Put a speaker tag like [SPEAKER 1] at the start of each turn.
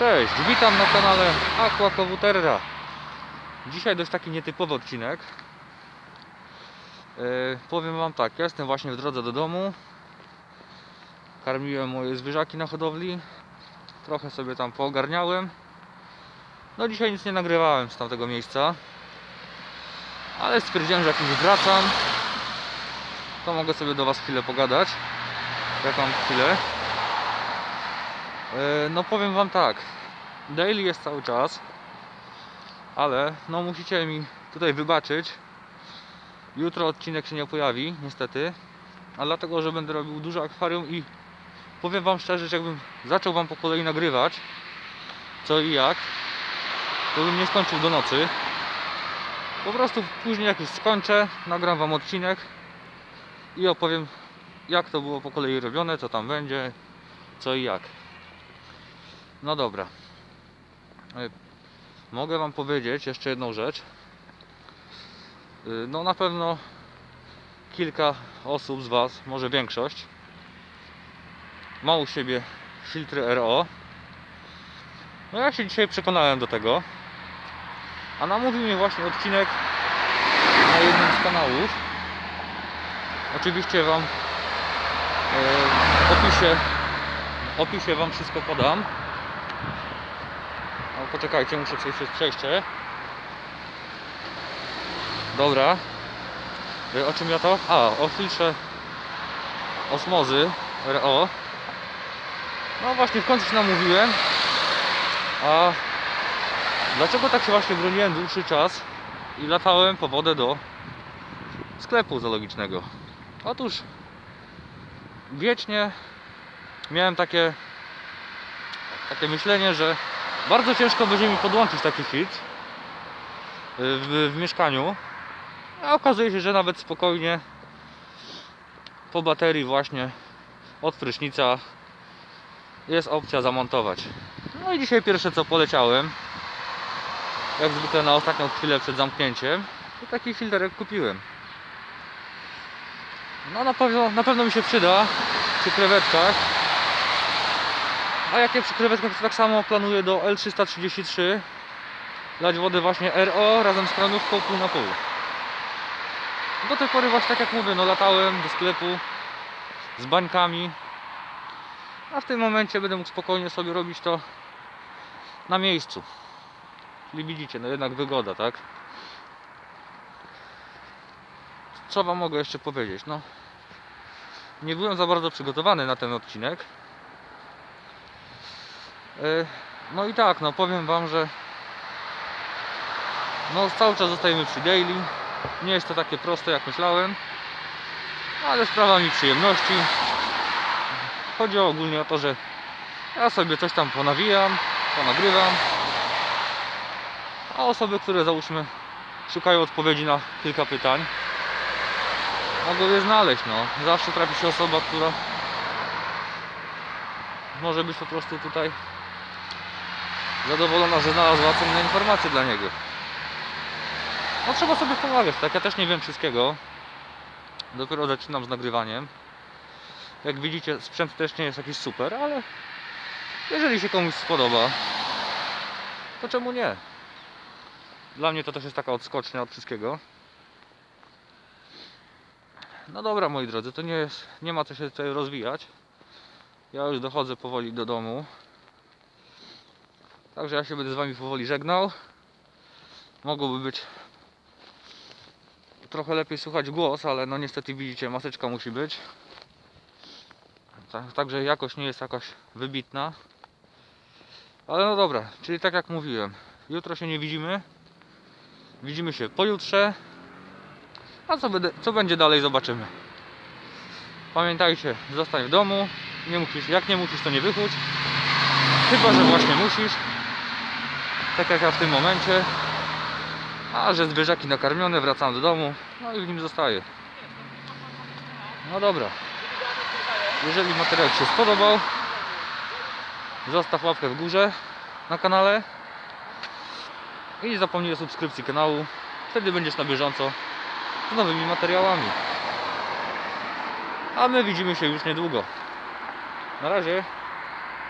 [SPEAKER 1] Cześć, witam na kanale Aqua Kowuterra. Dzisiaj dość taki nietypowy odcinek. Yy, powiem Wam tak, jestem właśnie w drodze do domu. Karmiłem moje zwierzaki na hodowli. Trochę sobie tam poogarniałem. No dzisiaj nic nie nagrywałem z tamtego miejsca. Ale stwierdziłem, że jak już wracam, to mogę sobie do Was chwilę pogadać. Jak mam chwilę. E, No powiem wam tak. Daily jest cały czas. Ale no musicie mi tutaj wybaczyć. Jutro odcinek się nie pojawi, niestety. A dlatego, że będę robił duże akwarium i powiem wam szczerze, że jakbym zaczął wam po kolei nagrywać co i jak, to bym nie skończył do nocy. Po prostu później jak już skończę, nagram wam odcinek i opowiem jak to było po kolei robione, co tam będzie, co i jak. No dobra. E, Mogę Wam powiedzieć jeszcze jedną rzecz. Y, No na pewno kilka osób z Was, może większość, ma u siebie filtry RO. No ja się dzisiaj przekonałem do tego. A namówił mnie właśnie odcinek na jednym z kanałów. Oczywiście Wam e, opisie, opisie Wam wszystko podam. Poczekajcie, muszę przejść przez przejście. Dobra. Y, O czym ja to? A, o filtrze osmozy RO. No właśnie, w końcu się namówiłem. A dlaczego tak się właśnie broniłem dłuższy czas i latałem po wodę do sklepu zoologicznego? Otóż wiecznie miałem takie takie myślenie, że bardzo ciężko będzie mi podłączyć taki filtr y, w, w mieszkaniu. A okazuje się, że nawet spokojnie po baterii właśnie od prysznica jest opcja zamontować. No i dzisiaj pierwsze co poleciałem, jak zwykle na ostatnią chwilę przed zamknięciem, to taki filterek kupiłem. No na pewno, na pewno mi się przyda przy krewetkach. A jak nie przy krewetkach, to tak samo planuję do L333 lać wodę właśnie RO razem z kranówką pół na pół. Do tej pory właśnie tak jak mówię, no latałem do sklepu z bańkami. A w tym momencie będę mógł spokojnie sobie robić to na miejscu. Czyli widzicie, no jednak wygoda, tak? Co wam mogę jeszcze powiedzieć? No, nie byłem za bardzo przygotowany na ten odcinek. E, No i tak, no powiem wam, że no cały czas zostajemy przy daily. Nie jest to takie proste jak myślałem, ale sprawa mi przyjemności. Chodzi ogólnie o to, że ja sobie coś tam ponawijam, ponagrywam, a osoby, które załóżmy szukają odpowiedzi na kilka pytań, mogą je znaleźć, no. Zawsze trafi się osoba, która może być po prostu tutaj zadowolona, że znalazła cenne informacje dla niego. No trzeba sobie pomagać, tak? Ja też nie wiem wszystkiego. Dopiero zaczynam z nagrywaniem. Jak widzicie, sprzęt też nie jest jakiś super, ale jeżeli się komuś spodoba, to czemu nie? Dla mnie to też jest taka odskocznia od wszystkiego. No dobra, moi drodzy, to nie jest, nie ma co się tutaj rozwijać. Ja już dochodzę powoli do domu. Także ja się będę z Wami powoli żegnał. Mogłoby być trochę lepiej słuchać głos, ale no niestety widzicie, maseczka musi być. Ta- Także jakość nie jest jakaś wybitna. Ale no dobra, czyli tak jak mówiłem, jutro się nie widzimy. Widzimy się pojutrze. A co, będę, co będzie dalej, zobaczymy. Pamiętajcie, zostań w domu. Nie musisz, jak nie musisz, to nie wychódź. Chyba, że właśnie musisz. Tak jak ja w tym momencie. A że zwierzaki nakarmione, wracam do domu. No i w nim zostaję. No dobra. Jeżeli materiał Ci się spodobał, zostaw łapkę w górze na kanale. I nie zapomnij o subskrypcji kanału. Wtedy będziesz na bieżąco z nowymi materiałami. A my widzimy się już niedługo. Na razie.